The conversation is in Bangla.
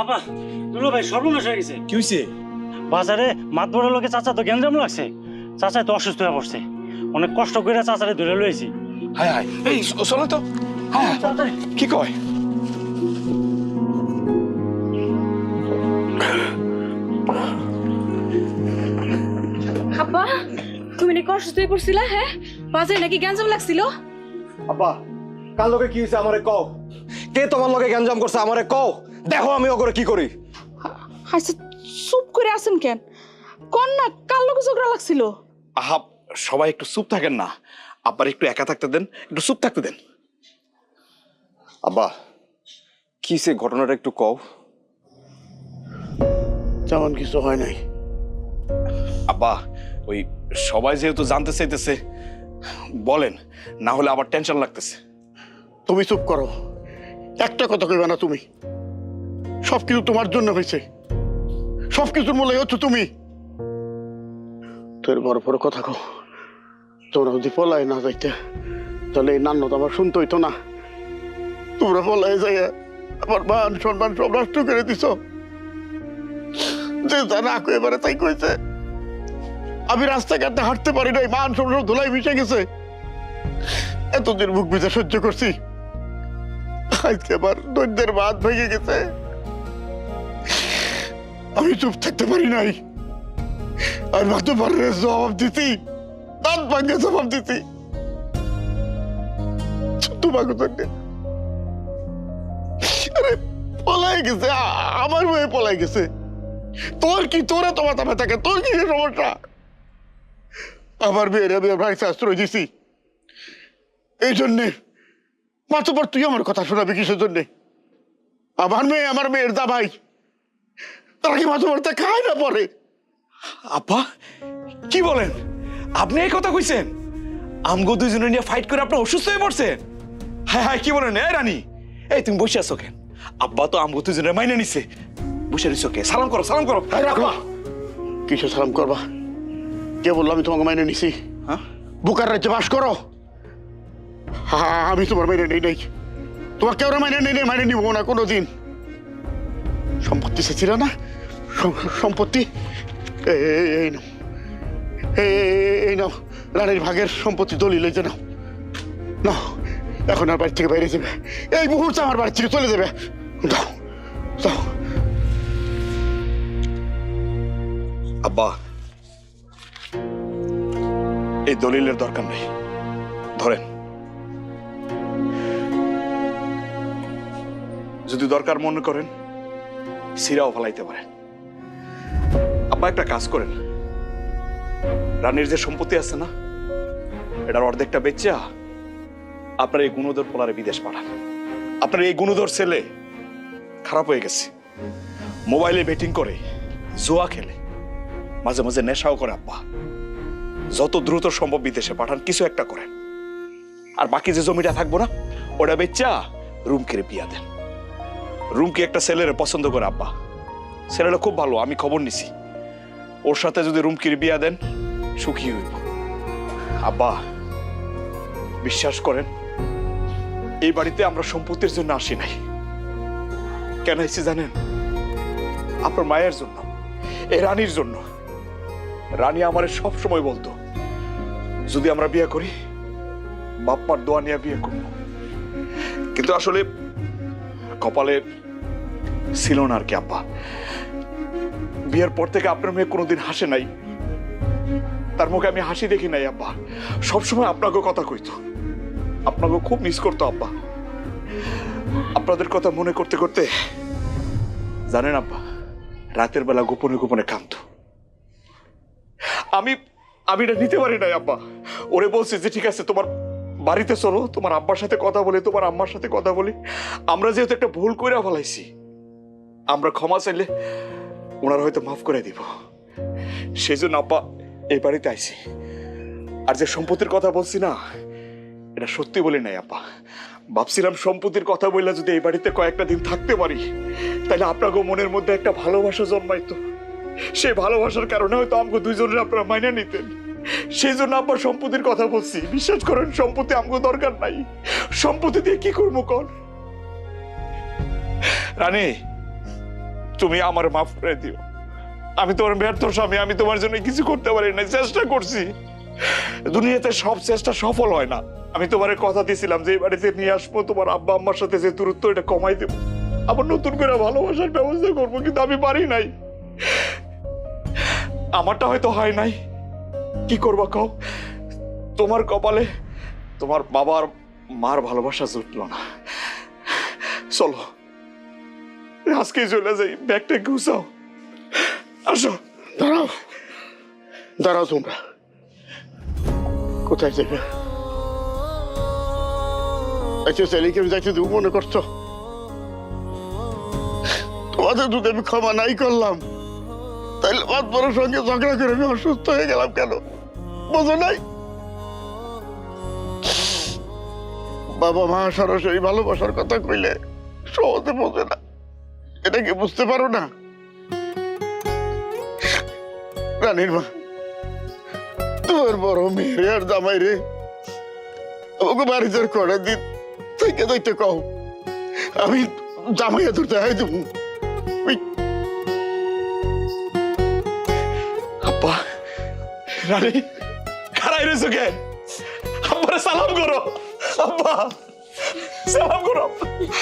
বাবা দুলো ভাই সর্বনাশ হয়ে গেছে। কি হয়েছে বাজারে মাত বড় লোকে চাচা তো গ্যাঞ্জাম লাগছে। চাচা তো অসুস্থ হয়ে পড়ছে। অনেক কষ্ট করে চাচারে ধরে লয়েছি হায় হায় এই চলো তো। হ্যাঁ কি কয়? আব্বা তুমি নাকি অসুস্থ হয়ে পড়ছিলা হ্যাঁ? বাজারে নাকি গ্যাঞ্জাম লাগছিল? আব্বা কার লগে কি হয়েছে আমারে কও? কে তোমার লগে গ্যাঞ্জাম করছে আমারে কও? দেখো আমি ওগরে কি করি। আচ্ছা চুপ করে আছেন কেন? কোন না কার লোক ঝগড়া লাগছিল? আহা সবাই একটু চুপ থাকেন না। আব্বার একটু একা থাকতে দেন একটু চুপ থাকতে দেন। আব্বা কি সে ঘটনাটা একটু কও। তেমন কিছু হয় নাই। আব্বা ওই সবাই যেহেতু জানতে চাইতেছে বলেন না হলে আবার টেনশন লাগতেছে। তুমি চুপ করো। একটা কথা কইবে না তুমি? সব কিছু তোমার জন্য হয়েছে। সব কিছুর মূলে হচ্ছে তুমি। তোর বড় বড় কথা কো তোমরা যদি পলাই না যাইতে, তাহলে এই নান্ন তো শুনতে হইতো না। তোমরা পলাই যাই আমার মান সম্মান সব নষ্ট করে দিছ। যে তা না কই এবারে তাই কইছে। আমি রাস্তাঘাটে হাঁটতে পারি নাই, মান সম্মান ধুলাই মিশে গেছে। এতদিন মুখ বিজে সহ্য করছি। আজকে আবার দৈন্যের বাদ ভেঙে গেছে। আমি চুপ থাকতে পারি নাই। আর মাত্র পারে জবাব দিতি দাঁত ভাঙে জবাব দিতি তোমাকে আরে, পলাই গেছে। আমার মেয়ে পলাই গেছে। তোর কি তোরা তোমার তামে থাকে তোর কি সমস্যা? আমার মেয়ের আমি ভাই আশ্রয় দিছি। এই জন্যে মাতবার তুই আমার কথা শোনাবি কিসের জন্যে? আমার মেয়ে আমার মেয়ের দা ভাই তারা কি মাতবারতে খায় না পরে? আব্বা কি বলেন? আপনি এই কথা কইছেন? আমগো দুইজনে নিয়ে ফাইট করে আপনি অসুস্থ হয়ে পড়ছেন? হ্যাঁ হ্যাঁ কি বলেন এই রানী? এই তুমি বসে আছো কেন? আব্বা তো আমগো দুইজনে মাইনে নিছে। বসে রইছো কে? সালাম করো সালাম করো। এই রাখো। কিসে সালাম করবা? কে বলল আমি তোমাকে মাইনে নিছি? হ্যাঁ? বুকার রাজ্যে বাস করো। হ্যাঁ আমি তোমার মাইনে নেই, নাই। তোমার কেউ মাইনে নেই মাইনে নিব না কোনো দিন সম্পত্তি চেয়েছিল না? সম্পত্তি? এই- নাও। এই- নাও। রানীর ভাগের সম্পত্তি দলিল নাও। নাও, এখন আর বাড়ি থেকে বাইরে যাবে। এই মুহূর্তে আমার বাড়ি থেকে চলে যাবে। দাও দাও আব্বা, এই দলিলের দরকার নেই। ধরেন। যদি দরকার মনে করেন সিরাও ফেলাইতে পারেন। আব্বা, একটা কাজ করেন। রানীর যে সম্পত্তি আছে না, এটার অর্ধেকটা বেচা আপনার এই গুণধর পোলারে বিদেশ পাঠান। আপনার এই গুণধর ছেলে খারাপ হয়ে গেছে। মোবাইলে বেটিং করে, জোয়া খেলে। মাঝে মাঝে নেশাও করে আব্বা। যত দ্রুত সম্ভব বিদেশে পাঠান, কিছু একটা করেন। আর বাকি যে জমিটা থাকব না, ওটা বেচা রুমকে বিয়া দেন। রুমকে একটা ছেলের পছন্দ করে, আব্বা। ছেলেটা খুব ভালো, আমি খবর নিছি। ওর সাথে যদি রুমকির বিয়া দেন, সুখী হইব। আব্বা, বিশ্বাস করেন, এই বাড়িতে আমরা সম্পত্তির জন্য আসি নাই। কেন এসেছি জানেন? আপনার মায়ের জন্য, এই রানীর জন্য। রানী আমারে সব সময় বলতো, যদি আমরা বিয়ে করি বাপ্পার দোয়া নিয়ে বিয়ে করব। কিন্তু আসলে কপালে ছিল না আর কি আব্বা। বিয়ের পর থেকে আপনার মেয়ে কোনোদিন হাসে নাই। তার মুখে আমি হাসি দেখি নাই আব্বা। সবসময় আপনাকে কথা কইতো। আপনাকে খুব মিস করতো আব্বা। আপনাদের কথা মনে করতে করতে, জানেন আব্বা, রাতের বেলা গোপনে গোপনে কান্ত আমি আমি এটা নিতে পারি নাই আব্বা। ওরে বলছে যে ঠিক আছে, তোমার বাড়িতে চলো, তোমার আব্বার সাথে কথা বলি, তোমার আম্মার সাথে কথা বলি। আমরা যেহেতু একটা ভুল করে ফেলাইছি, আমরা ক্ষমা চাইলে ওনারা হয়তো মাফ করে দিব। সেই জন্য আব্বা এই বাড়িতে আইছি। আর যে সম্পত্তির কথা বলছি না, এটা সত্যি বলি নাই আব্বা। ভাবছিলাম সম্পত্তির কথা বললে যদি এই বাড়িতে কয়েকটা দিন থাকতে পারি, তাহলে আপনাকে মনের মধ্যে একটা ভালোবাসা জন্মাইতো। সেই ভালোবাসার কারণে হয়তো আমাকে দুইজনের আপনারা মাইনে নিতেন। সেই জন্য আপনার সম্পত্তির কথা বলছি। বিশ্বাস করেন, সম্পত্তি আমাকে দরকার নাই। সম্পত্তি দিয়ে কি করব কর রানী, তুমি আমার মাফ করে দিও। আমি তোমার ব্যর্থ স্বামী, আমি তোমার জন্য কিছু করতে পারি না চেষ্টা করছি। দুনিয়াতে সব চেষ্টা সফল হয় না। আমি তোমার কথা দিয়েছিলাম যে, এই বাড়িতে নিয়ে আসব, তোমার আব্বা আম্মার সাথে যে দূরত্ব, এটা কমাই দেবো। আবার নতুন করে ভালোবাসার ব্যবস্থা করব, কিন্তু আমি পারি নাই। আমারটা হয়তো হয় নাই। কি করবা কও? তোমার কপালে তোমার বাবার মার ভালোবাসা জুটলো না। চলো, আজকে চলে যাই, ব্যাগটা গুছাও। আসো, দাঁড়াও দাঁড়াও তোমরা। কোথায় যাবে আচ্ছা আমি যাইতে দেবো মনে করছ? তোমাদের দুধ আমি ক্ষমা নাই করলাম। বাদ বড় সঙ্গে ঝগড়া করে আমি অসুস্থ হয়ে গেলাম কেন? বোঝো নাই? বাবা মা সরাসরি ভালোবাসার কথা কইলে সহজে বোঝে না। এটা কি বুঝতে পারো না? রানীর মা তোর বড় মেয়ে আর জামাই রে। আমাকে বাড়ি তোর করে দিন থেকে দইতে কও। আমি জামাইয়া তোর দেখাই দেবো। রানী খারাই রয়েছো কেন আব্বারে সালাম করো। আব্বা সালাম করো।